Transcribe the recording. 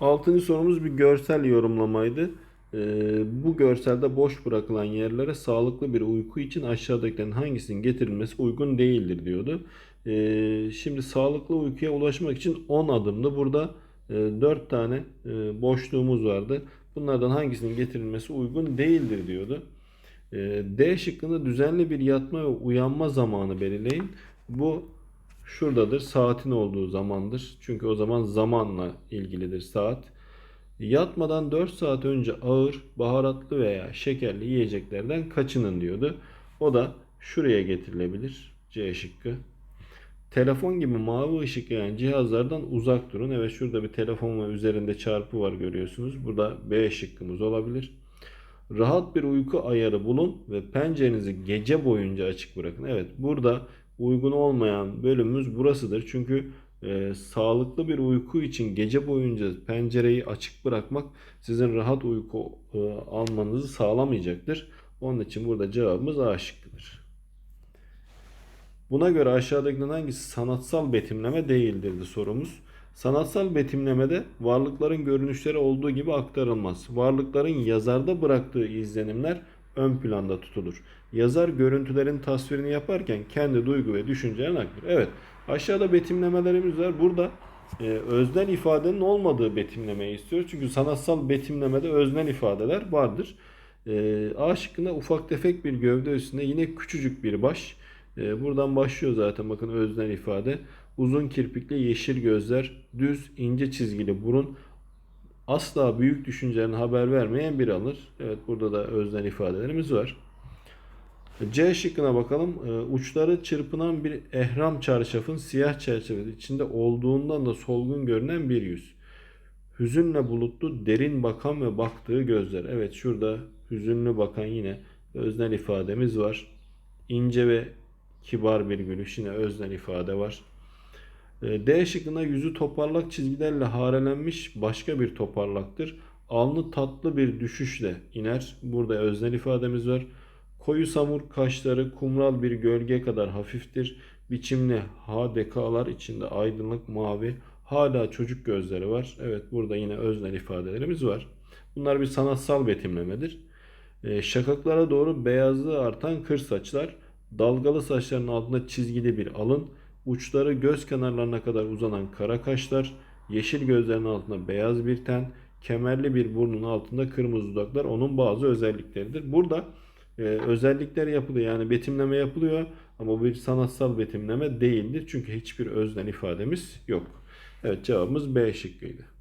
Altıncı sorumuz bir görsel yorumlamaydı. Ee, bu görselde boş bırakılan yerlere sağlıklı bir uyku için aşağıdakilerin hangisinin getirilmesi uygun değildir diyordu. Ee, şimdi sağlıklı uykuya ulaşmak için 10 adımdı. Burada e, 4 tane e, boşluğumuz vardı. Bunlardan hangisinin getirilmesi uygun değildir diyordu. Ee, D şıkkında düzenli bir yatma ve uyanma zamanı belirleyin. Bu şuradadır. Saatin olduğu zamandır. Çünkü o zaman zamanla ilgilidir saat. Yatmadan 4 saat önce ağır, baharatlı veya şekerli yiyeceklerden kaçının diyordu. O da şuraya getirilebilir. C şıkkı. Telefon gibi mavi ışık yayan cihazlardan uzak durun. Evet şurada bir telefon ve üzerinde çarpı var görüyorsunuz. Burada B şıkkımız olabilir. Rahat bir uyku ayarı bulun ve pencerenizi gece boyunca açık bırakın. Evet burada uygun olmayan bölümümüz burasıdır. Çünkü e, sağlıklı bir uyku için gece boyunca pencereyi açık bırakmak sizin rahat uyku e, almanızı sağlamayacaktır. Onun için burada cevabımız A şıkkıdır. Buna göre aşağıdakilerden hangisi sanatsal betimleme değildirdi sorumuz. Sanatsal betimlemede varlıkların görünüşleri olduğu gibi aktarılmaz. Varlıkların yazarda bıraktığı izlenimler ön planda tutulur. Yazar görüntülerin tasvirini yaparken kendi duygu ve düşüncelerini aktarır. Evet aşağıda betimlemelerimiz var. Burada e, öznel ifadenin olmadığı betimlemeyi istiyoruz. Çünkü sanatsal betimlemede öznel ifadeler vardır. E, A şıkkında ufak tefek bir gövde üstünde yine küçücük bir baş. E, buradan başlıyor zaten bakın öznel ifade. Uzun kirpikli yeşil gözler, düz ince çizgili burun, asla büyük düşüncelerini haber vermeyen bir alır. Evet burada da öznel ifadelerimiz var. C şıkkına bakalım. Ee, Uçları çırpınan bir ehram çarşafın siyah çerçevesi içinde olduğundan da solgun görünen bir yüz. Hüzünle bulutlu derin bakan ve baktığı gözler. Evet şurada hüzünlü bakan yine öznel ifademiz var. İnce ve kibar bir gülüş yine öznel ifade var. Ee, D şıkkında yüzü toparlak çizgilerle harelenmiş başka bir toparlaktır. Alnı tatlı bir düşüşle iner. Burada öznel ifademiz var. Koyu samur kaşları kumral bir gölge kadar hafiftir. Biçimli ha dekalar içinde aydınlık mavi hala çocuk gözleri var. Evet burada yine öznel ifadelerimiz var. Bunlar bir sanatsal betimlemedir. Ee, şakaklara doğru beyazlığı artan kır saçlar. Dalgalı saçların altında çizgili bir alın. Uçları göz kenarlarına kadar uzanan kara kaşlar. Yeşil gözlerin altında beyaz bir ten. Kemerli bir burnun altında kırmızı dudaklar onun bazı özellikleridir. Burada e, özellikler yapılıyor. Yani betimleme yapılıyor ama bir sanatsal betimleme değildir. Çünkü hiçbir özden ifademiz yok. Evet cevabımız B şıkkıydı.